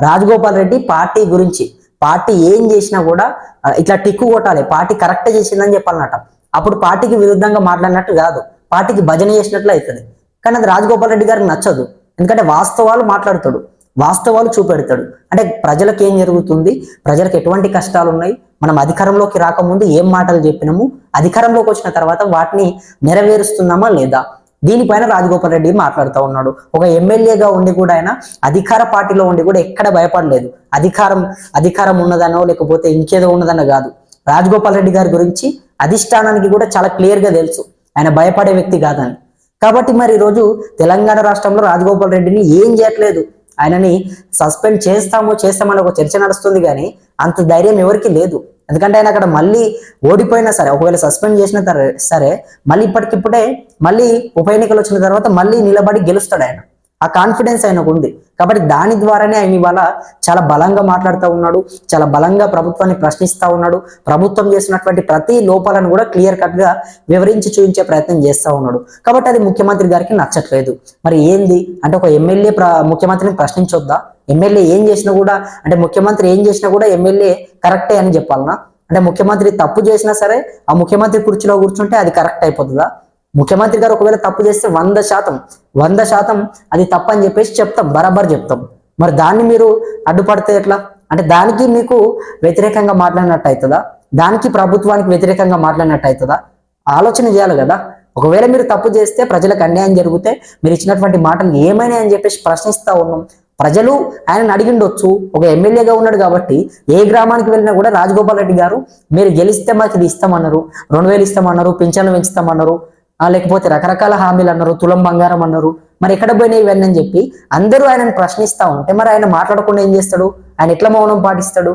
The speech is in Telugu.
రాజగోపాల్ రెడ్డి పార్టీ గురించి పార్టీ ఏం చేసినా కూడా ఇట్లా టిక్కు కొట్టాలి పార్టీ కరెక్ట్ చేసిందని చెప్పాలన్నట అప్పుడు పార్టీకి విరుద్ధంగా మాట్లాడినట్టు కాదు పార్టీకి భజన చేసినట్లు అవుతుంది కానీ అది రాజగోపాల్ రెడ్డి గారికి నచ్చదు. ఎందుకంటే వాస్తవాలు మాట్లాడతాడు వాస్తవాలు చూపెడతాడు. అంటే ప్రజలకు ఏం జరుగుతుంది ప్రజలకు ఎటువంటి కష్టాలు ఉన్నాయి మనం అధికారంలోకి రాకముందు ఏం మాటలు చెప్పినాము అధికారంలోకి వచ్చిన తర్వాత వాటిని నెరవేరుస్తున్నామా లేదా? దీనిపైన రాజగోపాల్ రెడ్డి మాట్లాడుతూ ఉన్నాడు. ఒక ఎమ్మెల్యేగా ఉండి కూడా ఆయన అధికార పార్టీలో ఉండి కూడా ఎక్కడ భయపడలేదు. అధికారం అధికారం ఉన్నదనో లేకపోతే ఇంకేదో ఉన్నదనో కాదు. రాజగోపాల్ రెడ్డి గారి గురించి అధిష్టానానికి కూడా చాలా క్లియర్గా తెలుసు. ఆయన భయపడే వ్యక్తి కాదని. కాబట్టి మరి ఈరోజు తెలంగాణ రాష్ట్రంలో రాజగోపాల్ రెడ్డిని ఏం చేయట్లేదు? ఆయనని సస్పెండ్ చేస్తామో చేస్తామని ఒక చర్చ నడుస్తుంది కానీ అంత ధైర్యం ఎవరికి లేదు. ఎందుకంటే ఆయన అక్కడ మళ్ళీ ఓడిపోయినా సరే ఒకవేళ సస్పెండ్ చేసిన సరే మళ్ళీ ఇప్పటికిప్పుడే మళ్ళీ ఉప ఎన్నికలు వచ్చిన తర్వాత మళ్ళీ నిలబడి గెలుస్తాడు ఆయన. ఆ కాన్ఫిడెన్స్ ఆయనకు ఉంది. కాబట్టి దాని ద్వారానే ఆయన ఇవాళ చాలా బలంగా మాట్లాడుతూ ఉన్నాడు చాలా బలంగా ప్రభుత్వాన్ని ప్రశ్నిస్తూ ఉన్నాడు ప్రభుత్వం చేసినటువంటి ప్రతి లోపాలను కూడా క్లియర్ కట్గా వివరించి చూపించే ప్రయత్నం చేస్తూ ఉన్నాడు. కాబట్టి అది ముఖ్యమంత్రి గారికి నచ్చట్లేదు. మరి ఏంది? అంటే ఒక ఎమ్మెల్యే ప్ర ముఖ్యమంత్రిని ప్రశ్నించొద్దా? ఎమ్మెల్యే ఏం చేసినా కూడా అంటే ముఖ్యమంత్రి ఏం చేసినా కూడా ఎమ్మెల్యే కరెక్టే అని చెప్పాలనా? అంటే ముఖ్యమంత్రి తప్పు చేసినా సరే ఆ ముఖ్యమంత్రి కుర్చీలో కూర్చుంటే అది కరెక్ట్ అయిపోతుందా? ముఖ్యమంత్రి గారు ఒకవేళ తప్పు చేస్తే వంద శాతం వంద శాతం అది తప్పు అని చెప్పేసి చెప్తాం బరాబర్ చెప్తాం. మరి దాన్ని మీరు అడ్డుపడితే ఎట్లా? అంటే దానికి మీకు వ్యతిరేకంగా మాట్లాడినట్టు అవుతుందా? దానికి ప్రభుత్వానికి వ్యతిరేకంగా మాట్లాడినట్టు అవుతుందా? ఆలోచన చేయాలి కదా. ఒకవేళ మీరు తప్పు చేస్తే ప్రజలకు అన్యాయం జరిగితే మీరు ఇచ్చినటువంటి మాటలు ఏమైనా అని చెప్పేసి ప్రశ్నిస్తా ఉన్నాం. ప్రజలు ఆయనను అడిగిండొచ్చు. ఒక ఎమ్మెల్యేగా ఉన్నాడు కాబట్టి ఏ గ్రామానికి వెళ్ళినా కూడా రాజగోపాల్ రెడ్డి గారు మీరు గెలిస్తే మాకు ఇది ఇస్తామన్నారు రెండు వేలు ఇస్తామన్నారు పింఛన్లు పెంచుతామన్నారు. లేకపోతే రకరకాల హామీలు అన్నారు తులం బంగారం అన్నారు. మరి ఎక్కడ పోయినాయి ఇవన్నీ అని చెప్పి అందరూ ఆయనను ప్రశ్నిస్తా ఉంటే మరి ఆయన మాట్లాడకుండా ఏం చేస్తాడు? ఆయన ఎట్లా మౌనం పాటిస్తాడు?